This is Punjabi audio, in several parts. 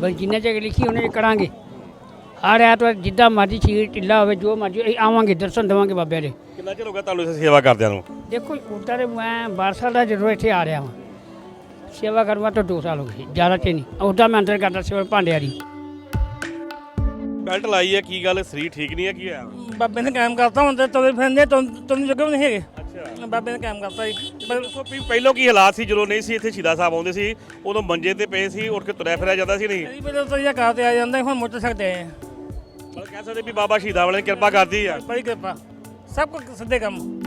ਬਸ ਜਿੰਨਾ ਚਿਰ ਲਿਖੀ ਉਹਨੇ ਕਰਾਂਗੇ। ਹਰ ਐਤਵਾਰ ਜਿੱਦਾਂ ਮਰਜ਼ੀ ਛੀੜ ਢਿੱਲਾ ਹੋਵੇ ਜੋ ਮਰਜ਼ੀ ਅਸੀਂ ਆਵਾਂਗੇ ਦਰਸ਼ਨ ਦੇਵਾਂਗੇ ਬਾਬੇ ਦੇ। ਕਿੰਨਾ ਚਿਰ ਹੋ ਗਿਆ ਤੁਹਾਨੂੰ ਇਸ ਸੇਵਾ ਕਰਦਿਆਂ ਨੂੰ? ਦੇਖੋ ਉੱਦਾਂ ਦੇ ਮੈਂ 12 ਸਾਲ ਦਾ ਜਦੋਂ ਇੱਥੇ ਆ ਰਿਹਾ ਹਾਂ ਸੇਵਾ ਕਰਵਾ ਤਾਂ 2 ਸਾਲ ਹੋ ਗਏ ਜ਼ਿਆਦਾ ਤੇ ਨਹੀਂ। ਉੱਦਾਂ ਮੈਂ ਅੰਦਰ ਕਰਦਾ ਸੇਵਾ ਭਾਂਡਿਆਂ ਦੀ। ਬੈਲਟ ਲਾਈ ਹੈ ਕੀ ਗੱਲ? ਸਰੀਰ ਠੀਕ ਨਹੀਂ ਹੈ ਕੀ ਹੋਇਆ? ਬਾਬੇ ਨੇ ਕਾਇਮ ਕਰਤਾ ਹੁਣ ਤੇ ਤੁਰੇ ਫਿਰਦੇ ਤੁਹਾਨੂੰ ਜੁਗੇ ਵੀ ਨਹੀਂ ਹੈਗੇ। ਅੱਛਾ। ਬਾਬੇ ਨੇ ਕਾਇਮ ਕਰਤਾ ਜੀ। ਪਰ ਦੱਸੋ ਵੀ ਪਹਿਲਾਂ ਕੀ ਹਾਲਾਤ ਸੀ ਜਦੋਂ ਨਹੀਂ ਸੀ ਇੱਥੇ ਸ਼ਹੀਦਾਂ ਸਾਹਿਬ ਆਉਂਦੇ ਸੀ ਉਦੋਂ ਮੰਜੇ ਤੇ ਪਏ ਸੀ ਉੱਠ ਕੇ ਤੁਰਿਆ ਫਿਰਿਆ ਜਾਂਦਾ ਸੀ ਨਹੀਂ? ਵੇਲੇ ਤਾਂ ਇਹ ਕਾਰ ਤੇ ਆ ਜਾਂਦਾ ਹੁਣ ਮੋਟਰਸਾਈਕਲ ਤੇ ਆਏ ਆ। ਮਤਲਬ ਕਹਿ ਸਕਦੇ ਵੀ ਬਾਬਾ ਸ਼ਹੀਦਾਂ ਵਾਲੇ ਨੇ ਕਿਰਪਾ ਕਰਦੀ ਆ। ਬੜੀ ਕਿਰਪਾ। ਸਭ ਕੁਝ ਸਿੱਧੇ ਕੰਮ।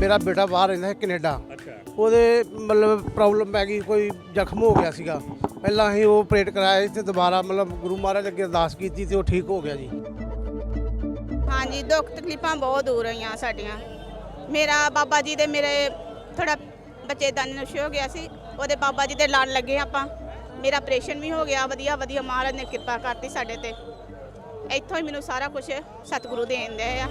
ਮੇਰਾ ਬੇਟਾ ਬਾਹਰ ਰਹਿੰਦਾ ਹੈ ਕੈਨੇਡਾ। ਅੱਛਾ। ਉਹਦੇ ਮਤਲਬ ਪ੍ਰੋਬਲਮ ਪੈ ਗਈ ਕੋਈ ਜ਼ਖਮ ਹੋ ਗਿਆ ਸੀਗਾ। ਪਹਿਲਾਂ ਅਸੀਂ ਉਹ ਆਪਰੇਟ ਕਰਾਇਆ ਸੀ ਤੇ ਦੁਬਾਰਾ ਮਤਲਬ ਗੁਰੂ ਮਹਾਰਾਜ ਅੱਗੇ ਅਰਦਾਸ ਕੀਤੀ ਤੇ ਉਹ ਠੀਕ ਹੋ ਗਿਆ ਜੀ। ਹਾਂਜੀ, ਦੁੱਖ ਤਕਲੀਫਾਂ ਬਹੁਤ ਦੂਰ ਹੋਈਆਂ ਸਾਡੀਆਂ। ਮੇਰਾ ਬਾਬਾ ਜੀ ਦੇ ਮੇਰੇ ਥੋੜਾ ਬੱਚੇ ਦਾ ਹੋ ਗਿਆ ਸੀ, ਉਹਦੇ ਬਾਬਾ ਜੀ ਦੇ ਲੜ ਲੱਗੇ ਆਪਾਂ। ਮੇਰਾ ਆਪਰੇਸ਼ਨ ਵੀ ਹੋ ਗਿਆ, ਵਧੀਆ ਵਧੀਆ, ਮਹਾਰਾਜ ਨੇ ਕਿਰਪਾ ਕਰਤੀ ਸਾਡੇ ਤੇ। ਇੱਥੋਂ ਹੀ ਮੈਨੂੰ ਸਾਰਾ ਕੁਝ ਸਤਿਗੁਰੂ ਦੇਣ ਦੇ ਆ।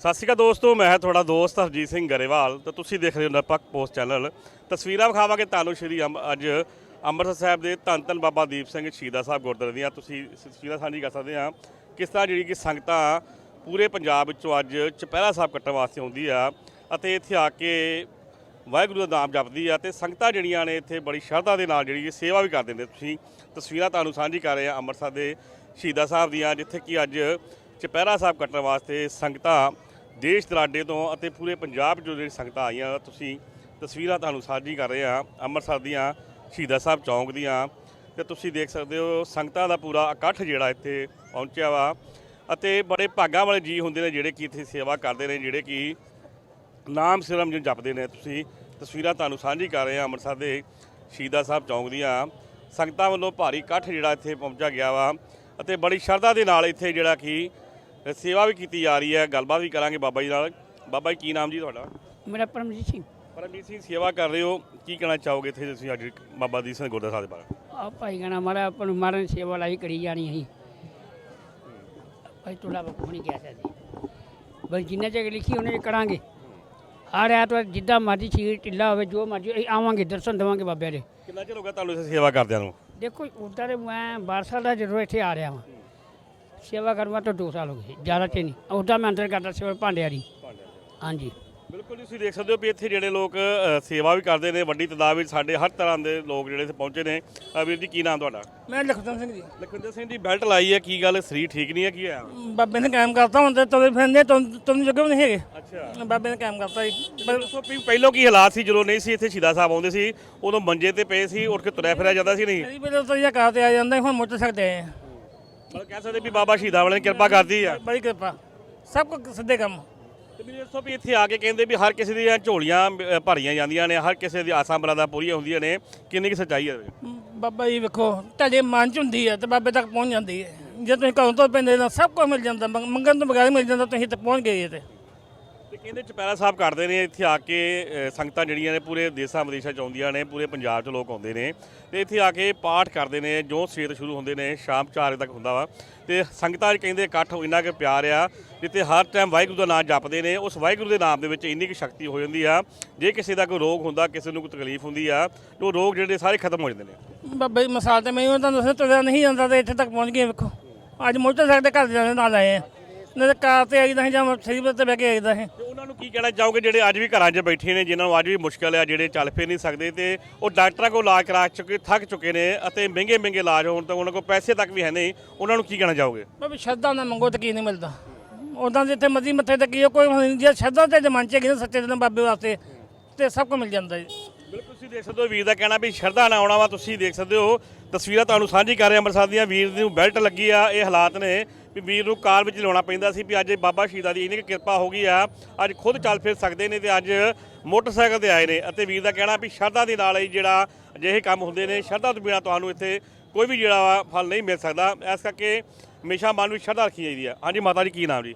ਸਤਿ ਸ਼੍ਰੀ ਅਕਾਲ ਦੋਸਤੋ, ਮੈਂ ਤੁਹਾਡਾ ਦੋਸਤ ਹਰਜੀਤ ਸਿੰਘ ਗਰੇਵਾਲ। ਤੇ ਤੁਸੀਂ ਦੇਖ ਰਹੇ ਹੋ ਨਿਰਪੱਖ ਪੋਸਟ ਚੈਨਲ। ਤਸਵੀਰਾਂ ਵਿਖਾਵਾਂਗੇ ਤੁਹਾਨੂੰ ਸ਼੍ਰੀ ਅੱਜ ਅੰਮ੍ਰਿਤਸਰ ਸਾਹਿਬ ਦੇ ਧੰਨ ਧੰਨ ਬਾਬਾ ਦੀਪ ਸਿੰਘ ਸ਼ਹੀਦਾ ਸਾਹਿਬ ਗੁਰਦੁਆਰੇ ਦੀਆਂ ਤੁਸੀਂ ਤਸਵੀਰਾਂ ਸਾਂਝੀ ਕਰ ਸਕਦੇ ਆ ਕਿਸ ਤਰ੍ਹਾਂ ਜਿਹੜੀ ਕਿ ਸੰਗਤਾਂ ਪੂਰੇ ਪੰਜਾਬ ਵਿੱਚੋਂ ਅੱਜ ਚਪਹਿਰਾ ਸਾਹਿਬ ਕੱਟਣ ਵਾਸਤੇ ਆਉਂਦੀ ਆ ਅਤੇ ਇੱਥੇ ਆ ਕੇ ਵਾਹਿਗੁਰੂ ਦਾ ਨਾਮ ਜਪਦੀ ਆ ਤੇ ਸੰਗਤਾਂ ਜਿਹੜੀਆਂ ਨੇ ਇੱਥੇ ਬੜੀ ਸ਼ਰਧਾ ਦੇ ਨਾਲ ਜਿਹੜੀ ਸੇਵਾ ਵੀ ਕਰਦੇ ਨੇ। ਤੁਸੀਂ ਤਸਵੀਰਾਂ ਤੁਹਾਨੂੰ ਸਾਂਝੀ ਕਰ ਰਹੇ ਆ ਅੰਮ੍ਰਿਤਸਰ ਦੇ ਸ਼ਹੀਦਾ ਸਾਹਿਬ ਦੀਆਂ, ਜਿੱਥੇ ਕਿ ਅੱਜ ਚਪਹਿਰਾ ਸਾਹਿਬ ਕੱਟਣ ਵਾਸਤੇ ਸੰਗਤਾਂ ਦੇਸ਼ ਦਰਾਡੇ ਤੋਂ ਅਤੇ ਪੂਰੇ ਪੰਜਾਬ 'ਚੋਂ ਜਿਹੜੀ ਸੰਗਤਾਂ ਆਈਆਂ, ਤੁਸੀਂ ਤਸਵੀਰਾਂ ਤੁਹਾਨੂੰ ਸਾਂਝੀ ਕਰ ਰਹੇ ਆ ਅੰਮ੍ਰਿਤਸਰ ਦੀਆਂ। ਸ਼ਹੀਦਾ ਸਾਹਿਬ ਚੌਂਕ ਦੀਆਂ ਤੇ ਤੁਸੀਂ ਦੇਖ ਸਕਦੇ ਹੋ ਸੰਗਤਾਂ ਦਾ ਪੂਰਾ ਇਕੱਠ ਜਿਹੜਾ ਇੱਥੇ ਪਹੁੰਚਿਆ ਵਾ ਅਤੇ ਬੜੇ ਭਾਗਾਂ ਵਾਲੇ ਜੀ ਹੁੰਦੇ ਨੇ ਜਿਹੜੇ ਕਿ ਇੱਥੇ ਸੇਵਾ ਕਰਦੇ ਨੇ, ਜਿਹੜੇ ਕਿ ਨਾਮ ਸਿਰਮ ਜਿਹਨੂੰ ਜਪਦੇ ਨੇ। ਤੁਸੀਂ ਤਸਵੀਰਾਂ ਤੁਹਾਨੂੰ ਸਾਂਝੀ ਕਰ ਰਹੇ ਹਾਂ ਅੰਮ੍ਰਿਤਸਰ ਦੇ ਸ਼ਹੀਦਾ ਸਾਹਿਬ ਚੌਂਕ ਦੀਆਂ। ਸੰਗਤਾਂ ਵੱਲੋਂ ਭਾਰੀ ਇਕੱਠ ਜਿਹੜਾ ਇੱਥੇ ਪਹੁੰਚਿਆ ਗਿਆ ਵਾ ਅਤੇ ਬੜੀ ਸ਼ਰਧਾ ਦੇ ਨਾਲ ਇੱਥੇ ਜਿਹੜਾ ਕਿ ਸੇਵਾ ਵੀ ਕੀਤੀ ਜਾ ਰਹੀ ਹੈ। ਗੱਲਬਾਤ ਵੀ ਕਰਾਂਗੇ ਬਾਬਾ ਜੀ ਨਾਲ। ਬਾਬਾ ਜੀ, ਕੀ ਨਾਮ ਜੀ ਤੁਹਾਡਾ? ਮੇਰਾ ਪਰਮਜੀਤ ਸਿੰਘ। ਪਰਮਜੀਤ ਸਿੰਘ ਸੇਵਾ ਕਰ ਰਹੇ ਹੋ। ਕੀ ਕਹਿਣਾ ਚਾਹੋਗੇ ਇੱਥੇ ਤੁਸੀਂ ਅੱਜ ਬਾਬਾ ਦੀਪ ਸਿੰਘ ਗੁਰਦੁਆਰਾ ਸਾਹਿਬ ਦੇ ਬਾਰੇ? ਆ ਭਾਈ ਗਣਾ ਮਾਰਾ ਆਪਾਂ ਨੂੰ ਮਾਰਨ ਸੇਵਾ ਲਈ ਕਰੀ ਜਾਣੀ ਅਸੀਂ। ਭਾਈ ਤੁਹਾਡਾ ਕੁਝ ਨਹੀਂ ਕਹਿ ਸਕਦੇ ਬਸ ਜਿੰਨਾ ਚਿਰ ਲਿਖੀ ਉਹਨੇ ਕਰਾਂਗੇ। ਹਰ ਐਤਵਾਰ ਜਿੱਦਾਂ ਮਰਜ਼ੀ ਛੀੜ ਢਿੱਲਾ ਹੋਵੇ ਜੋ ਮਰਜ਼ੀ ਅਸੀਂ ਆਵਾਂਗੇ ਦਰਸ਼ਨ ਦੇਵਾਂਗੇ ਬਾਬੇ ਦੇ। ਕਿੰਨਾ ਚਿਰ ਹੋ ਗਿਆ ਤੁਹਾਨੂੰ ਸੇਵਾ ਕਰਦਿਆਂ ਨੂੰ? ਦੇਖੋ ਉੱਦਾਂ ਦੇ ਮੈਂ 12 ਸਾਲ ਦਾ ਜਦੋਂ ਇੱਥੇ ਆ ਰਿਹਾ ਹਾਂ ਸੇਵਾ ਕਰਵਾ ਤਾਂ 2 ਸਾਲ ਹੋ ਗਏ ਜ਼ਿਆਦਾ ਤੇ ਨਹੀਂ। ਉੱਦਾਂ ਮੈਂ ਅੰਦਰ ਕਰਦਾ ਸੇਵਾ ਭਾਂਡਿਆਂ ਦੀ। ਹਾਂਜੀ। ਬਿਲਕੁਲ ਤੁਸੀਂ ਦੇਖ ਸਕਦੇ ਹੋ ਵੀ ਇੱਥੇ ਜਿਹੜੇ ਲੋਕ ਅ, ਸੇਵਾ ਵੀ ਕਰਦੇ ਨੇ ਵੱਡੀ ਤਾਦਾਦ ਵਿੱਚ ਸਾਡੇ ਹਰ ਤਰ੍ਹਾਂ ਦੇ ਲੋਕ ਜਿਹੜੇ ਇੱਥੇ ਪਹੁੰਚੇ ਨੇ। ਅ, ਵੀਰ ਜੀ ਕੀ ਨਾਮ ਤੁਹਾਡਾ? ਮੈਂ ਲਖਤਨ ਸਿੰਘ ਜੀ। ਲਖਵਿੰਦਰ ਸਿੰਘ ਜੀ ਬੈਲਟ ਲਾਈ ਹੈ ਕੀ ਗੱਲ ਸਰੀਰ ਠੀਕ ਨਹੀਂ ਹੈ ਕੀ ਹੋਇਆ? ਬਾਬੇ ਨੇ ਕਾਇਮ ਕਰਤਾ ਹੁਣ ਤੇ ਤੁਰੇ ਫਿਰਦੇ ਤੁਹਾਨੂੰ ਜੁਗੇ ਵੀ ਨਹੀਂ ਹੈਗੇ। ਅੱਛਾ। ਬਾਬੇ ਨੇ ਕਾਇਮ ਕਰਤਾ ਜੀ। ਪਰ ਦੱਸੋ ਵੀ ਪਹਿਲਾਂ ਕੀ ਹਾਲਾਤ ਸੀ ਜਦੋਂ ਨਹੀਂ ਸੀ ਇੱਥੇ ਸ਼ਹੀਦਾਂ ਸਾਹਿਬ ਆਉਂਦੇ ਸੀ ਉਦੋਂ ਮੰਜੇ ਤੇ ਪਏ ਸੀ ਉੱਠ ਕੇ ਤੁਰਿਆ ਫਿਰਿਆ ਜਾਂਦਾ ਸੀ ਨਹੀਂ? ਵੇਲੇ ਤਾਂ ਇਹ ਕਾਰ ਤੇ ਆ ਜਾਂਦਾ ਹੁਣ ਮੋਟਰਸਾਈਕਲ ਤੇ ਆਏ ਆ। ਮਤਲਬ ਕਹਿ ਸਕਦੇ ਵੀ ਬਾਬਾ ਸ਼ਹੀਦਾਂ ਵਾਲੇ ਨੇ ਕਿਰਪਾ ਕਰਦੀ ਆ। ਬੜੀ ਕਿਰਪਾ। ਸਭ ਕੁਝ ਸਿੱਧੇ ਕੰਮ। ਤੇ ਵੀ ਦੱਸੋ ਵੀ ਇੱਥੇ ਆ ਕੇ ਕਹਿੰਦੇ ਵੀ ਹਰ ਕਿਸੇ ਦੀਆਂ ਝੋਲੀਆਂ ਅ, ਭਰੀਆਂ ਜਾਂਦੀਆਂ ਨੇ ਹਰ ਕਿਸੇ ਦੀ ਆਸਾਂ ਮੁਰਾਦਾਂ ਪੂਰੀਆਂ ਹੁੰਦੀਆਂ ਨੇ। ਕਿੰਨੀ ਕੁ ਸੱਚਾਈ ਹੈ ਇਹਦੇ ਵਿੱਚ? ਬਾਬਾ ਜੀ ਵੇਖੋ ਤੁਹਾਡੇ ਮਨ ਚ ਹੁੰਦੀ ਹੈ ਤੇ ਬਾਬੇ ਤੱਕ ਪਹੁੰਚ ਜਾਂਦੀ ਹੈ। ਜੇ ਤੁਸੀਂ ਘਰੋਂ ਤੋਂ ਪੈਂਦੇ ਤਾਂ ਸਭ ਕੁਝ ਮਿਲ ਜਾਂਦਾ ਮੰਗ- ਮੰਗਣ ਤੋਂ ਬਗੈਰ ਮਿਲ ਜਾਂਦਾ ਤੁਸੀਂ ਤੇ ਪਹੁੰਚ ਗਏ ਤੇ। ਤੇ ਕਹਿੰਦੇ ਚੁਪਹਿਰਾ ਸਾਹਿਬ ਕਰਦੇ ਨੇ, ਇੱਥੇ ਆ ਕੇ ਸੰਗਤਾਂ ਜਿਹੜੀਆਂ ਨੇ ਪੂਰੇ ਦੇਸਾਂ ਵਿਦੇਸ਼ਾਂ ਚ ਆਉਂਦੀਆਂ ਨੇ, ਪੂਰੇ ਪੰਜਾਬ ਚ ਲੋਕ ਆਉਂਦੇ ਨੇ ਤੇ ਇੱਥੇ ਆ ਕੇ ਪਾਠ ਕਰਦੇ ਨੇ, ਜੋ ਸਵੇਰ ਸ਼ੁਰੂ ਹੁੰਦੇ ਨੇ, ਸ਼ਾਮ 4 ਵਜੇ ਤੱਕ ਹੁੰਦਾ ਵਾ ਤੇ ਸੰਗਤਾਂ 'ਚ ਕਹਿੰਦੇ ਇਕੱਠ ਇੰਨਾ ਕਿ ਪਿਆਰ ਆ, ਜਿੱਥੇ ਹਰ ਟਾਈਮ ਵਾਹਿਗੁਰੂ ਦਾ ਨਾਮ ਜਪਦੇ ਨੇ, ਉਸ ਵਾਹਿਗੁਰੂ ਦੇ ਨਾਮ ਦੇ ਵਿੱਚ ਇੰਨੀ ਕੁ ਸ਼ਕਤੀ ਹੋ ਜਾਂਦੀ ਆ, ਜੇ ਕਿਸੇ ਦਾ ਕੋਈ ਰੋਗ ਹੁੰਦਾ, ਕਿਸੇ ਨੂੰ ਕੋਈ ਤਕਲੀਫ ਹੁੰਦੀ ਆ, ਤੇ ਉਹ ਰੋਗ ਜਿਹੜੇ ਸਾਰੇ ਖਤਮ ਹੋ ਜਾਂਦੇ ਨੇ। ਬਾਬਾ ਜੀ, ਮਸਾਲ ਤੇ ਮੈਂ ਤੁਹਾਨੂੰ ਦੱਸਿਆ, ਤੁਰਿਆ ਨਹੀਂ ਜਾਂਦਾ ਤੇ ਇੱਥੇ ਤੱਕ ਪਹੁੰਚ ਗਏ, ਵੇਖੋ। ਅੱਜ ਮੋਟਰਸਾਈਕਲ ਦੇ ਘਰ ਦੇ ਨਾਲ ਆਏ ਆ। ਨਹੀਂ ਤਾਂ ਕਾਰ ਤੇ ਆਈਦਾ ਸੀ ਜਾਂ ਸਰੀਰ ਤੇ ਬਹਿ ਕੇ ਆਈਦਾ ਸੀ। ਤੇ ਉਹਨਾਂ ਨੂੰ ਕੀ ਕਹਿਣਾ ਚਾਹੋਗੇ ਜਿਹੜੇ ਅੱਜ ਵੀ ਘਰਾਂ 'ਚ ਬੈਠੇ ਨੇ ਜਿਨ੍ਹਾਂ ਨੂੰ ਅੱਜ ਵੀ ਮੁਸ਼ਕਲ ਆ ਜਿਹੜੇ ਚੱਲ ਫਿਰ ਨਹੀਂ ਸਕਦੇ ਤੇ ਉਹ ਡਾਕਟਰਾਂ ਕੋਲ ਇਲਾਜ ਕਰਾ ਚੁੱਕੇ ਥੱਕ ਚੁੱਕੇ ਨੇ ਅਤੇ ਮਹਿੰਗੇ ਮਹਿੰਗੇ ਇਲਾਜ ਹੋਣ ਤੋਂ ਉਹਨਾਂ ਕੋਲ ਪੈਸੇ ਤੱਕ ਵੀ ਹੈ ਨਹੀਂ। ਉਹਨਾਂ ਨੂੰ ਕੀ ਕਹਿਣਾ ਚਾਹੋਗੇ? ਬਾਬਾ ਸ਼ਰਧਾ ਨਾਲ ਮੰਗੋ ਤਾਂ ਕੀ ਨਹੀਂ ਮਿਲਦਾ। ਉਦਾਂ ਜਿੱਥੇ ਮਰਜ਼ੀ ਮੱਥੇ ਤੇ ਕੀ ਕੋਈ ਨਹੀਂ ਜੇ ਸ਼ਰਧਾ ਤੇ ਮਨ ਚ ਹੈਗੀ ਨਾ ਸੱਚੇ ਦਿਨ ਬਾਬੇ ਵਾਸਤੇ ਤੇ ਸਭ ਕੁਝ ਮਿਲ ਜਾਂਦਾ ਜੀ। ਬਿਲਕੁਲ ਤੁਸੀਂ ਦੇਖ ਸਕਦੇ ਹੋ ਵੀਰ ਦਾ ਕਹਿਣਾ ਵੀ ਸ਼ਰਧਾ ਨਾਲ ਆਉਣਾ ਵਾ ਤੁਸੀਂ ਦੇਖ ਸਕਦੇ ਹੋ। ਤਸਵੀਰਾਂ ਤੁਹਾਨੂੰ ਸਾਂਝੀ ਕਰ ਰਹੇ ਹਾਂ ਅੰਮ੍ਰਿਤਸਰ ਦੀਆਂ ਵੀਰ ਨੂੰ ਬੈਲਟ ਲੱਗੀ ਆ ਇਹ ਹਾਲਾਤ ਨੇ। ਵੀ ਵੀਰ ਨੂੰ ਕਾਰ ਵਿੱਚ ਲਿਆਉਣਾ ਪੈਂਦਾ ਸੀ ਵੀ ਅੱਜ ਬਾਬਾ ਸ਼ਹੀਦਾਂ ਦੀ ਕੁ ਕਿਰਪਾ ਹੋ ਗਈ ਆ। ਅੱਜ ਖੁਦ ਚੱਲ ਫਿਰ ਸਕਦੇ ਨੇ ਤੇ ਅੱਜ ਮੋਟਰਸਾਈਕਲ ਤੇ ਆਏ ਨੇ ਅਤੇ ਵੀਰ ਦਾ ਕਹਿਣਾ ਵੀ ਸ਼ਰਧਾ ਦੇ ਨਾਲ ਹੀ ਜਿਹੜਾ ਅਜਿਹੇ ਕੰਮ ਹੁੰਦੇ ਨੇ ਸ਼ਰਧਾ ਤੋਂ ਬਿਨਾਂ ਤੁਹਾਨੂੰ ਇੱਥੇ ਕੋਈ ਵੀ ਜਿਹੜਾ ਫਲ ਨਹੀਂ ਮਿਲ ਸਕਦਾ। ਇਸ ਕਰਕੇ ਹਮੇਸ਼ਾ ਮਨ ਵਿੱਚ ਸ਼ਰਧਾ ਰੱਖੀ ਚਾਹੀਦੀ ਆ। ਹਾਂਜੀ ਮਾਤਾ ਜੀ ਕੀ ਨਾਮ ਜੀ?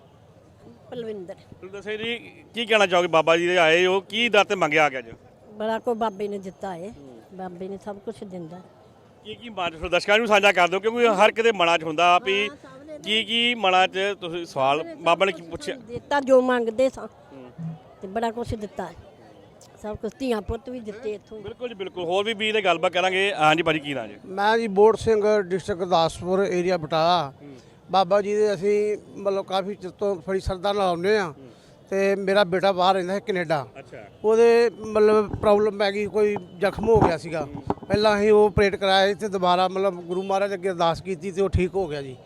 ਪਲਵਿੰਦਰ। ਦੱਸੋ ਜੀ ਕੀ ਕਹਿਣਾ ਚਾਹੋਗੇ ਬਾਬਾ ਜੀ ਦੇ ਆਏ ਹੋ? ਕੀ ਦਰ ਤੇ ਮੰਗਿਆ ਗਿਆ ਅੱਜ? ਬੜਾ ਕੋ ਬਾਬੇ ਨੇ ਦਿੱਤਾ ਹੈ ਬਾਬੇ ਨੇ ਸਭ ਕੁਝ ਦਿੰਦਾ। ਕੀ ਕੀ ਚ ਦਰਸ਼ਕਾਂ ਨੂੰ ਸਾਂਝਾ ਕਰ ਦਿਓ ਕਿਉਂਕਿ ਹਰ ਕਿਤੇ ਮਨਾਂ 'ਚ ਹੁੰਦਾ ਵੀ ਕੀ ਕੀ ਮਨਾਂ 'ਚ ਤੁਸੀਂ ਸਵਾਲ? ਬਾਬਾ ਨੇ ਕੀ ਪੁੱਛਿਆ? ਦਿੱਤਾ ਜੋ ਮੰਗਦੇ ਸਾਂ। ਤੇ ਬੜਾ ਕੁਝ ਦਿੱਤਾ ਸਭ ਕੁਝ ਧੀਆਂ ਪੁੱਤ ਵੀ ਦਿੱਤੇ ਇੱਥੋਂ। ਬਿਲਕੁਲ ਜੀ ਬਿਲਕੁਲ। ਹੋਰ ਵੀ ਵੀਰ ਨੇ ਗੱਲਬਾਤ ਕਰਾਂਗੇ। ਹਾਂਜੀ ਭਾਜੀ ਕੀ ਨਾਂ ਜੀ? ਮੈਂ ਜੀ ਬੋੜ ਸਿੰਘ ਡਿਸਟ੍ਰਿਕਟ ਗੁਰਦਾਸਪੁਰ ਏਰੀਆ ਬਟਾਲਾ। ਬਾਬਾ ਜੀ ਦੇ ਅਸੀਂ ਮਤਲਬ ਕਾਫੀ ਚਿਰ ਤੋਂ ਬੜੀ ਸਰਦਾ ਨਾਲ ਆਉਂਦੇ ਆ ਤੇ ਮੇਰਾ ਬੇਟਾ ਬਾਹਰ ਰਹਿੰਦਾ ਹੈ ਕੈਨੇਡਾ। ਅੱਛਾ। ਉਹਦੇ ਮਤਲਬ ਪ੍ਰੋਬਲਮ ਪੈ ਗਈ ਕੋਈ ਜ਼ਖਮ ਹੋ ਗਿਆ ਸੀਗਾ। ਪਹਿਲਾਂ ਅਸੀਂ ਉਹ ਆਪਰੇਟ ਕਰਾਇਆ ਤੇ ਦੁਬਾਰਾ ਮਤਲਬ ਗੁਰੂ ਮਹਾਰਾਜ ਅੱਗੇ ਅਰਦਾਸ ਕੀਤੀ ਤੇ ਉਹ ਠੀਕ ਹੋ ਗਿਆ ਜੀ।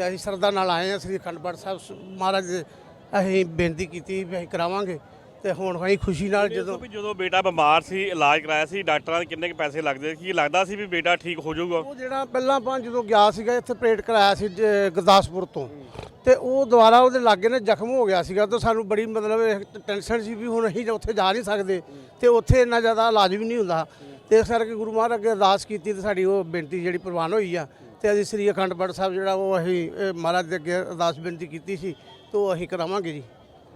ਤੇ ਅਸੀਂ ਸਰਦਾ ਨਾਲ ਆਏ ਆ ਸ੍ਰੀ ਅਖੰਡ ਪਾਠ ਸਾਹਿਬ ਸ- ਮਹਾਰਾਜ ਦੇ ਅਸੀਂ ਬੇਨਤੀ ਕੀਤੀ ਵੀ ਅਸੀਂ ਕਰਾਵਾਂਗੇ ਤੇ ਹੁਣ ਅਸੀਂ ਖੁਸ਼ੀ ਨਾਲ ਜਦੋਂ ਵੀ ਜਦੋਂ ਬੇਟਾ ਬਿਮਾਰ ਸੀ ਇਲਾਜ ਕਰਾਇਆ ਸੀ ਡਾਕਟਰਾਂ ਦੇ ਕਿੰਨੇ ਕੁ ਪੈਸੇ ਲੱਗਦੇ ਕੀ ਲੱਗਦਾ ਸੀ ਵੀ ਬੇਟਾ ਠੀਕ ਹੋ ਜਾਊਗਾ? ਉਹ ਜਿਹੜਾ ਪਹਿਲਾਂ ਆਪਾਂ ਜਦੋਂ ਗਿਆ ਸੀਗਾ ਇੱਥੇ ਆਪਰੇਟ ਕਰਾਇਆ ਸੀ ਜ- ਗੁਰਦਾਸਪੁਰ ਤੋਂ। ਤੇ ਉਹ ਦੁਬਾਰਾ ਉਹਦੇ ਲਾਗੇ ਨੇ ਜ਼ਖਮ ਹੋ ਗਿਆ ਸੀਗਾ ਤਾਂ ਸਾਨੂੰ ਬੜੀ ਮਤਲਬ ਟੈਨਸ਼ਨ ਸੀ ਵੀ ਹੁਣ ਅਸੀਂ ਉੱਥੇ ਜਾ ਨਹੀਂ ਸਕਦੇ ਤੇ ਉੱਥੇ ਇੰਨਾ ਜ਼ਿਆਦਾ ਇਲਾਜ ਵੀ ਨਹੀਂ ਹੁੰਦਾ। ਤੇ ਇਸ ਕਰਕੇ ਗੁਰੂ ਮਹਾਰਾਜ ਅੱਗੇ ਅਰਦਾਸ ਕੀਤੀ ਤੇ ਸਾਡੀ ਉਹ ਬੇਨਤੀ ਜਿਹੜੀ ਪ੍ਰਵਾਨ ਹੋਈ ਆ ਤੇ ਅਸੀਂ ਸ੍ਰੀ ਅਖੰਡ ਪਾਠ ਸਾਹਿਬ ਜਿਹੜਾ ਉਹ ਅਸੀਂ ਮਹਾਰਾਜ ਦੇ ਅੱਗੇ ਅਰਦਾਸ ਬੇਨਤੀ ਕੀਤੀ ਸੀ ਤੇ ਉਹ ਅਸੀਂ ਕਰਾਵਾਂਗੇ ਜੀ।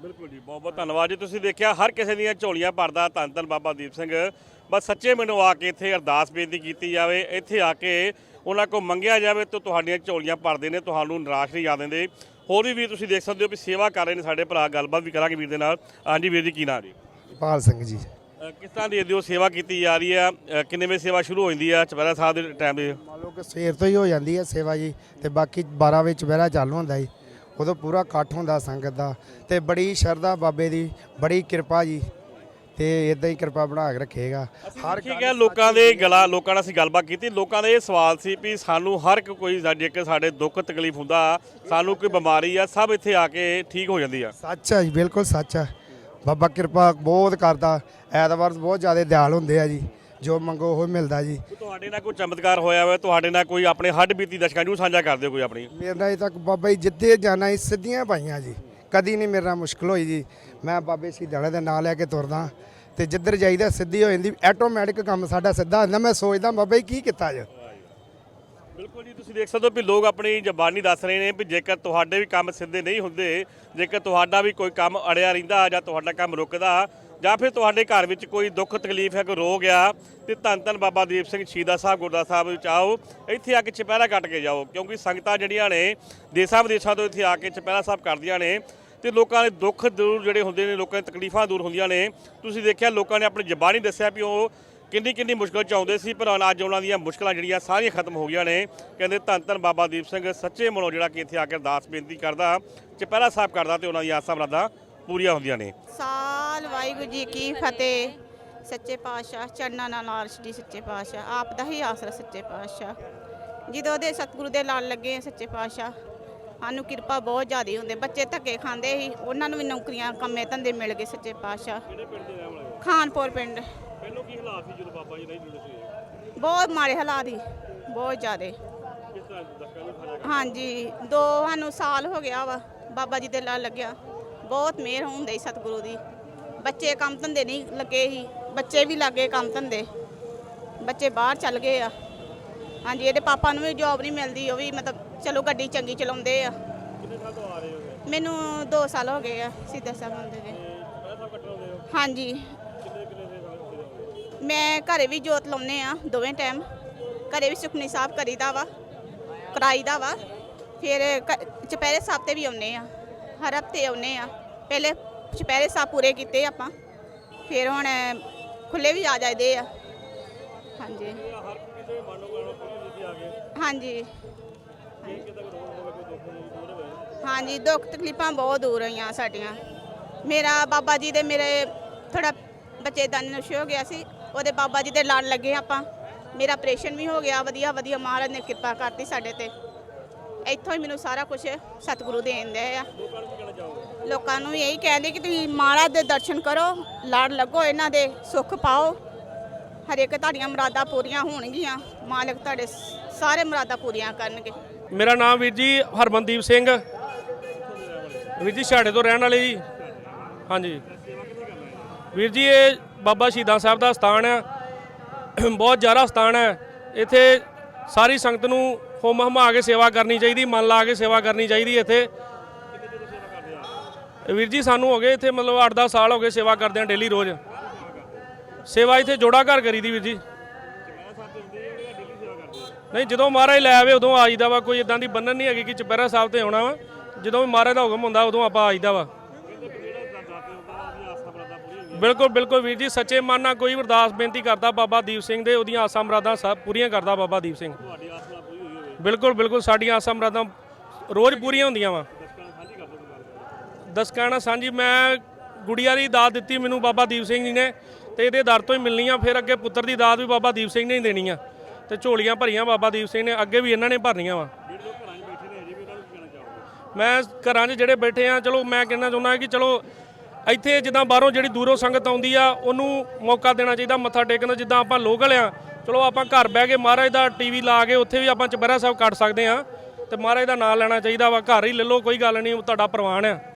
ਬਿਲਕੁਲ ਜੀ ਬਹੁਤ ਬਹੁਤ ਧੰਨਵਾਦ ਜੀ। ਤੁਸੀਂ ਦੇਖਿਆ ਹਰ ਕਿਸੇ ਦੀਆਂ ਝੋਲੀਆਂ ਭਰਦਾ ਧੰਨ ਧੰਨ ਬਾਬਾ ਦੀਪ ਸਿੰਘ। ਬਸ ਸੱਚੇ ਮਨੋਂ ਆ ਕੇ ਇੱਥੇ ਅਰਦਾਸ ਬੇਨਤੀ ਕੀਤੀ ਜਾਵੇ। ਇੱਥੇ ਆ ਕੇ ਉਹਨਾਂ ਕੋਲ ਮੰਗਿਆ ਜਾਵੇ ਤਾਂ ਤੁਹਾਡੀਆਂ ਝੋਲੀਆਂ ਭਰਦੇ ਨੇ ਤੁਹਾਨੂੰ ਨਿਰਾਸ਼ ਨਹੀਂ ਆ ਦਿੰਦੇ। ਹੋਰ ਵੀ ਵੀਰ ਤੁਸੀਂ ਦੇਖ ਸਕਦੇ ਹੋ ਵੀ ਸੇਵਾ ਕਰ ਰਹੇ ਨੇ ਸਾਡੇ ਭਰਾ। ਗੱਲਬਾਤ ਵੀ ਕਰਾਂਗੇ ਵੀਰ ਦੇ ਨਾਲ। ਹਾਂਜੀ ਵੀਰ ਜੀ ਕੀ ਨਾਮ ਜੀ? ਪਾਲ ਸਿੰਘ ਜੀ। ਕਿਸ ਤਰ੍ਹਾਂ ਦੀ ਦਿਓ ਸੇਵਾ ਕੀਤੀ ਜਾ ਰਹੀ ਆ? ਅ, ਕਿੰਨੇ ਵਜੇ ਸੇਵਾ ਸ਼ੁਰੂ ਹੋ ਜਾਂਦੀ ਆ? ਚੁਪਹਿਰਾ ਸਾਹਿਬ ਦੇ ਟਾਈਮ ਦੇ ਮੰਨ ਲਓ ਕਿ ਸਵੇਰ ਤੋਂ ਹੀ ਹੋ ਜਾਂਦੀ ਹੈ ਸੇਵਾ ਜੀ ਤੇ ਬਾਕੀ 12 ਵਜੇ ਚੁਪਹਿਰਾ ਚਾਲੂ ਹੁੰਦਾ ਜੀ। ਉਦੋਂ ਪੂਰਾ ਇਕੱਠ ਹੁੰਦਾ ਸੰਗਤ ਦਾ ਤੇ ਬੜੀ ਸ਼ਰਧਾ ਬਾਬੇ ਦੀ ਬੜੀ ਕਿਰਪਾ ਜੀ ਤੇ ਇਦਾਂ ਹੀ ਕਿਰਪਾ ਬਣਾ ਕੇ ਰੱਖੇਗਾ। ਹਰ ਠੀਕ ਹੈ ਲੋਕਾਂ ਦੇ ਗਲਾ ਲੋਕਾਂ ਨਾਲ ਅਸੀਂ ਗੱਲਬਾਤ ਕੀਤੀ ਲੋਕਾਂ ਦਾ ਇਹ ਸਵਾਲ ਸੀ ਵੀ ਸਾਨੂੰ ਹਰ ਇੱਕ ਕੋਈ ਸਾ- ਜੇਕਰ ਸਾਡੇ ਦੁੱਖ ਤਕਲੀਫ ਹੁੰਦਾ ਸਾਨੂੰ ਕੋਈ ਬਿਮਾਰੀ ਆ ਸਭ ਇੱਥੇ ਆ ਕੇ ਠੀਕ ਹੋ ਜਾਂਦੀ ਆ। ਸੱਚ ਹੈ ਜੀ ਬਿਲਕੁਲ ਸੱਚ ਹੈ ਬਾਬਾ ਕਿਰਪਾ ਬਹੁਤ ਕਰਦਾ ਐਤਵਾਰ ਬਹੁਤ ਜ਼ਿਆਦਾ ਦਿਆਲ ਹੁੰਦੇ ਆ ਜੀ ਜੋ ਮੰਗੋ ਉਹ ਮਿਲਦਾ ਜੀ। ਤੁਹਾਡੇ ਨਾਲ ਕੋਈ ਚਮਤਕਾਰ ਹੋਇਆ ਹੋਵੇ ਤੁਹਾਡੇ ਨਾਲ ਕੋਈ ਆਪਣੇ ਹੱਡ ਬੀਤੀ ਦਰਸ਼ਕਾਂ ਨੂੰ ਸਾਂਝਾ ਕਰ ਦਿਓ ਕੋਈ ਆਪਣੀ। ਮੇਰੇ ਨਾਲ ਅਜੇ ਤੱਕ ਬਾਬਾ ਜੀ ਜਿੱਦੇ ਜਾਣਾ ਜੀ ਸਿੱਧੀਆਂ ਪਾਈਆਂ ਜੀ ਕਦੀ ਨਹੀਂ ਮੇਰੇ ਨਾਲ ਮੁਸ਼ਕਲ ਹੋਈ ਜੀ। ਮੈਂ ਬਾਬੇ ਸ਼ਹੀਦਾਂ ਦੇ ਨਾਂ ਲੈ ਕੇ ਤੁਰਦਾ ਤੇ ਜਿੱਧਰ ਜਾਈਦਾ ਸਿੱਧੀ ਹੋ ਜਾਂਦੀ ਆਟੋਮੈਟਿਕ ਕੰਮ ਸਾਡਾ ਸਿੱਧਾ ਹੁੰਦਾ ਮੈਂ ਸੋਚਦਾ ਬਾਬਾ ਜੀ ਕੀ ਕੀਤਾ ਜੀ। ਬਿਲਕੁਲ ਜੀ, ਤੁਸੀਂ ਦੇਖ ਸਕਦੇ ਹੋ ਵੀ ਲੋਕ ਆਪਣੀ ਜ਼ਬਾਨੀ ਦੱਸ ਰਹੇ ਨੇ ਵੀ ਜੇਕਰ ਤੁਹਾਡੇ ਵੀ ਕੰਮ ਸਿੱਧੇ ਨਹੀਂ ਹੁੰਦੇ, ਜੇਕਰ ਤੁਹਾਡਾ ਵੀ ਕੋਈ ਕੰਮ ਅੜਿਆ ਰਹਿੰਦਾ ਜਾਂ ਤੁਹਾਡਾ ਕੰਮ ਰੁਕਦਾ, ਜਾਂ ਫਿਰ ਤੁਹਾਡੇ ਘਰ ਵਿੱਚ ਕੋਈ ਦੁੱਖ, ਤਕਲੀਫ ਹੈ ਕੋਈ ਰੋਗ ਆ, ਤੇ ਧੰਨ ਧੰਨ ਬਾਬਾ ਦੀਪ ਸਿੰਘ ਸ਼ਹੀਦਾ ਸਾਹਿਬ ਗੁਰਦੁਆਰਾ ਸਾਹਿਬ ਵਿੱਚ ਆਓ, ਇੱਥੇ ਆ ਕੇ ਚਪਹਿਰਾ ਕੱਟ ਕੇ ਜਾਓ, ਕਿਉਂਕਿ ਸੰਗਤਾਂ ਜਿਹੜੀਆਂ ਨੇ, ਦੇਸਾਂ ਵਿਦੇਸ਼ਾਂ ਤੋਂ ਇੱਥੇ ਆ ਕੇ ਚਪਹਿਰਾ ਸਾਹਿਬ ਕਰਦੀਆਂ ਨੇ, ਤੇ ਲੋਕਾਂ ਦੇ ਦੁੱਖ ਦੂਰ ਜਿਹੜੇ ਹੁੰਦੇ ਨੇ, ਲੋਕਾਂ ਦੀਆਂ ਤਕਲੀਫਾਂ ਦੂਰ ਹੁੰਦੀਆਂ ਨੇ, ਤੁਸੀਂ ਦੇਖਿਆ ਲੋਕਾਂ ਨੇ ਆਪਣੀ ਜ਼ਬਾਨੀ ਦੱਸਿਆ ਵੀ ਉਹ ਕਿੰਨੀ ਕਿੰਨੀ ਮੁਸ਼ਕਲ ਚ ਆਉਂਦੇ ਸੀ ਪਰ ਅੱਜ ਉਹਨਾਂ ਦੀਆਂ ਮੁਸ਼ਕਲਾਂ ਜਿਹੜੀਆਂ ਸਾਰੀਆਂ ਖਤਮ ਹੋ ਗਈਆਂ ਨੇ। ਕਹਿੰਦੇ ਧੰਨ ਧੰਨ ਬਾਬਾ ਦੀਪ ਸਿੰਘ ਸੱਚੇ ਮਨੋਂ ਜਿਹੜਾ ਕਿ ਇੱਥੇ ਆ ਕੇ ਅਰਦਾਸ ਬੇਨਤੀ ਕਰਦਾ ਚੁਪਹਿਰਾ ਸਾਹਿਬ ਕਰਦਾ ਤੇ ਉਹਨਾਂ ਦੀਆਂ ਆਸਾਂ ਮੁਰਾਦਾਂ ਪੂਰੀਆਂ ਹੁੰਦੀਆਂ ਨੇ। ਸਾਲ ਵਾਹਿਗੁਰੂ ਜੀ ਕੀ ਫਤਿਹ। ਸੱਚੇ ਪਾਤਸ਼ਾਹ ਚਰਨਾਂ ਨਾਲ ਆਰਸ਼ਡੀ ਸੱਚੇ ਪਾਤਸ਼ਾਹ ਆਪ ਦਾ ਹੀ ਆਸਰਾ ਸੱਚੇ ਪਾਤਸ਼ਾਹ। ਜਦੋਂ ਦੇ ਸਤਿਗੁਰੂ ਦੇ ਲੜ ਲੱਗੇ ਸੱਚੇ ਪਾਤਸ਼ਾਹ ਸਾਨੂੰ ਕਿਰਪਾ ਬਹੁਤ ਜ਼ਿਆਦੀ ਹੁੰਦੇ। ਬੱਚੇ ਧੱਕੇ ਖਾਂਦੇ ਸੀ ਉਹਨਾਂ ਨੂੰ ਵੀ ਨੌਕਰੀਆਂ ਕੰਮੇ ਧੰਦੇ ਮਿਲ ਗਏ ਸੱਚੇ ਪਾਤਸ਼ਾਹ। ਖਾਨਪੁਰ ਪਿੰਡ। ਹਾਲਾਤ ਸੀ ਜਦੋਂ ਬਾਬਾ ਜੀ ਨਹੀਂ ਜੁੜੇ ਸੀ? ਬਹੁਤ ਮਾੜੇ ਹਾਲਾਤ ਸੀ ਬਹੁਤ ਜ਼ਿਆਦੇ। ਕਿਸ ਤਰ੍ਹਾਂ ਹਾਂਜੀ ਦੋ ਸਾਨੂੰ ਸਾਲ ਹੋ ਗਿਆ ਵਾ ਬਾਬਾ ਜੀ ਦੇ ਲੜ ਲੱਗਿਆ। ਬਹੁਤ ਮਿਹਰ ਹੁੰਦੀ ਸਤਿਗੁਰੂ ਦੀ। ਬੱਚੇ ਕੰਮ ਧੰਦੇ ਨਹੀਂ ਲੱਗੇ ਸੀ ਬੱਚੇ ਵੀ ਲੱਗੇ ਕੰਮ ਧੰਦੇ। ਬੱਚੇ ਬਾਹਰ ਚੱਲ ਗਏ ਆ। ਹਾਂਜੀ ਇਹਦੇ ਪਾਪਾ ਨੂੰ ਵੀ ਜੌਬ ਨਹੀਂ ਮਿਲਦੀ ਉਹ ਵੀ ਮਤਲਬ ਚਲੋ ਗੱਡੀ ਚੰਗੀ ਚਲਾਉਂਦੇ ਆ। ਕਿੰਨੇ ਸਾਲ ਤੋਂ ਆ ਰਹੇ ਹੋ? ਮੈਨੂੰ 2 ਸਾਲ ਹੋ ਗਏ ਆ ਸਿੱਧਾ ਸਾਹਿਬ ਹੁੰਦੇ ਨੇ ਕੱਟਣ ਆਉਂਦੇ ਹੋ? ਹਾਂਜੀ ਹੋ ਮੈਂ ਘਰੇ ਵੀ ਜੋਤ ਲਾਉਨੇ ਆ, ਦੋਵੇਂ ਟਾਈਮ ਘਰੇ ਵੀ ਸੁਖਨੀ ਸਾਹਿਬ ਕਰੀਦਾ ਵਾ, ਕਰਾਈਦਾ ਵਾ। ਫਿਰ ਕ- ਚੁਪਹਿਰੇ ਸਾਹਿਬ ਤੇ ਵੀ ਆਉਨੇ ਆ, ਹਰ ਹਫ਼ਤੇ ਆਉਨੇ ਆ। ਪਹਿਲੇ ਚੁਪਹਿਰੇ ਸਾਹਿਬ ਪੂਰੇ ਕੀਤੇ ਆਪਾਂ, ਫਿਰ ਹੁਣ ਖੁੱਲੇ ਵੀ ਆ ਜਾਂਦੇ ਆ। ਹਾਂਜੀ। ਹਾਂਜੀ। ਹਾਂਜੀ, ਦੁੱਖ ਤਕਲੀਫਾਂ ਬਹੁਤ ਦੂਰ ਹੋਈਆਂ ਸਾਡੀਆਂ। ਮੇਰਾ ਬਾਬਾ ਜੀ ਦੇ ਮੇਰੇ ਥੋੜਾ ਬੱਚੇ ਦਾ ਨੁਸ਼ ਹੋ ਗਿਆ ਸੀ, ਉਹਦੇ ਬਾਬਾ ਜੀ ਦੇ ਲੜ ਲੱਗੇ ਆਪਾਂ। ਮੇਰਾ ਆਪਰੇਸ਼ਨ ਵੀ ਹੋ ਗਿਆ, ਵਧੀਆ ਵਧੀਆ ਮਹਾਰਾਜ ਨੇ ਕਿਰਪਾ ਕਰਤੀ ਸਾਡੇ ਤੇ। ਇੱਥੋਂ ਹੀ ਮੈਨੂੰ ਸਾਰਾ ਕੁਝ ਸਤਿਗੁਰੂ ਦੇਣ ਦੇ ਆ। ਲੋਕਾਂ ਨੂੰ ਕੀ ਇਹੀ ਕਹਿੰਦੇ ਕਿ ਤੁਸੀਂ ਮਹਾਰਾਜ ਦੇ ਦਰਸ਼ਨ ਕਰੋ, ਲੜ ਲੱਗੋ, ਇਹਨਾਂ ਦੇ ਸੁੱਖ ਪਾਓ। ਹਰੇਕ ਤੁਹਾਡੀਆਂ ਮੁਰਾਦਾਂ ਪੂਰੀਆਂ ਹੋਣਗੀਆਂ। ਮਾਲਕ ਤੁਹਾਡੇ ਸਾਰੇ ਮੁਰਾਦਾਂ ਪੂਰੀਆਂ ਕਰਨਗੇ। ਮੇਰਾ ਨਾਮ ਵੀਰ ਜੀ ਹਰਮਨਦੀਪ ਸਿੰਘ। ਵੀਰ ਜੀ, ਛਾੜੇ ਤੋਂ ਰਹਿਣ ਵਾਲੇ ਜੀ। ਹਾਂਜੀ। ਵੀਰ ਜੀ, ਇਹ ਬਾਬਾ ਸ਼ਹੀਦਾਂ ਸਾਹਿਬ ਦਾ ਸਥਾਨ ਹੈ। ਬਹੁਤ ਜ਼ਿਆਦਾ ਸਥਾਨ ਹੈ। ਇੱਥੇ ਸਾਰੀ ਸੰਗਤ ਨੂੰ ਹੁਮ ਹਮਾ ਕੇ ਸੇਵਾ ਕਰਨੀ ਚਾਹੀਦੀ, ਮਨ ਲਾ ਕੇ ਸੇਵਾ ਕਰਨੀ ਚਾਹੀਦੀ ਇੱਥੇ। ਵੀਰ ਜੀ, ਸਾਨੂੰ ਹੋ ਗਏ ਇੱਥੇ ਮਤਲਬ 8-10 ਸਾਲ ਹੋ ਗਏ ਸੇਵਾ ਕਰਦੇ ਆ ਡੇਲੀ ਰੋਜ਼। ਸੇਵਾ ਇੱਥੇ ਜੋੜਾ ਘਰ ਕਰੀਦੀ ਵੀਰ ਜੀ। ਨਹੀਂ, ਜਦੋਂ ਮਹਾਰਾਜ ਲੈ ਆਵੇ, ਉਦੋਂ ਆਈਦਾ ਵਾ। ਕੋਈ ਇਦਾਂ ਦੀ ਬੰਨਣ ਨਹੀਂ ਹੈਗੀ ਕਿ ਚੁਪਹਿਰਾ ਸਾਹਿਬ ਤੇ ਆਉਣਾ ਵਾ। ਜਦੋਂ ਵੀ ਮਹਾਰਾਜ ਦਾ ਹੁਕਮ ਹੁੰਦਾ, ਉਦੋਂ ਆਪਾਂ ਆਈਦਾ ਵਾ। ਬਿਲਕੁਲ ਬਿਲਕੁਲ ਵੀਰ ਜੀ, ਸੱਚੇ ਮਨ ਨਾਲ ਕੋਈ ਅਰਦਾਸ ਬੇਨਤੀ ਕਰਦਾ ਬਾਬਾ ਦੀਪ ਸਿੰਘ ਦੇ, ਉਹਦੀਆਂ ਆਸਾਂ ਮਰਾਦਾਂ ਸਭ ਪੂਰੀਆਂ ਕਰਦਾ ਬਾਬਾ ਦੀਪ ਸਿੰਘ। ਤੁਹਾਡੀ ਆਸ ਨਾਲ ਪੂਰੀ ਹੋਈ ਹੋਵੇ ਬਿਲਕੁਲ ਬਿਲਕੁਲ, ਸਾਡੀਆਂ ਆਸਾਂ ਮਰਾਦਾਂ ਰੋਜ਼ ਪੂਰੀਆਂ ਹੁੰਦੀਆਂ ਵਾ। ਦਸਕਾਂ ਸਾਂਝੀ ਦਸਕਾਣਾ ਸਾਂਝੀ, ਮੈਂ ਗੁੜੀਆ ਦੀ ਦਾਤ ਦਿੱਤੀ ਮੈਨੂੰ ਬਾਬਾ ਦੀਪ ਸਿੰਘ ਜੀ ਨੇ, ਤੇ ਇਹਦੇ ਦਰ ਤੋਂ ਹੀ ਮਿਲਣੀ ਆ ਫਿਰ ਅੱਗੇ ਪੁੱਤਰ ਦੀ ਦਾਤ ਵੀ ਬਾਬਾ ਦੀਪ ਸਿੰਘ ਨੇ ਹੀ ਦੇਣੀ ਆ ਤੇ ਝੋਲੀਆਂ ਭਰੀਆਂ ਬਾਬਾ ਦੀਪ ਸਿੰਘ ਨੇ, ਅੱਗੇ ਵੀ ਇਹਨਾਂ ਨੇ ਭਰਨੀਆਂ ਵਾ। ਮੈਂ ਘਰਾਂ 'ਚ ਜਿਹੜੇ ਬੈਠੇ ਆ, ਚਲੋ ਮੈਂ ਕਹਿਣਾ ਚਾਹੁੰਦਾ ਕਿ ਚਲੋ ਇੱਥੇ ਜਿੱਦਾਂ ਬਾਹਰੋਂ ਜਿਹੜੀ ਦੂਰੋਂ ਸੰਗਤ ਆਉਂਦੀ ਆ, ਉਹਨੂੰ ਮੌਕਾ ਦੇਣਾ ਚਾਹੀਦਾ, ਮੱਥਾ ਟੇਕਣ ਦਾ ਜਿੱਦਾਂ ਆਪਾਂ ਲੋਕਲ ਆ। ਚਲੋ ਆਪਾਂ ਘਰ ਬਹਿ ਕੇ ਮਹਾਰਾਜ ਦਾ ਟੀਵੀ ਲਾ ਕੇ ਉੱਥੇ ਵੀ ਆਪਾਂ ਚੁਪਹਿਰਾ ਸਾਹਿਬ ਕੱਟ ਸਕਦੇ ਆ, ਤੇ ਮਹਾਰਾਜ ਦਾ ਨਾਮ ਲੈਣਾ ਚਾਹੀਦਾ ਵਾ। ਘਰ ਹੀ ਲੈ ਲਓ, ਕੋਈ ਗੱਲ ਨਹੀਂ, ਉਹ ਤੁਹਾਡਾ ਪ੍ਰਵਾਨ ਆ।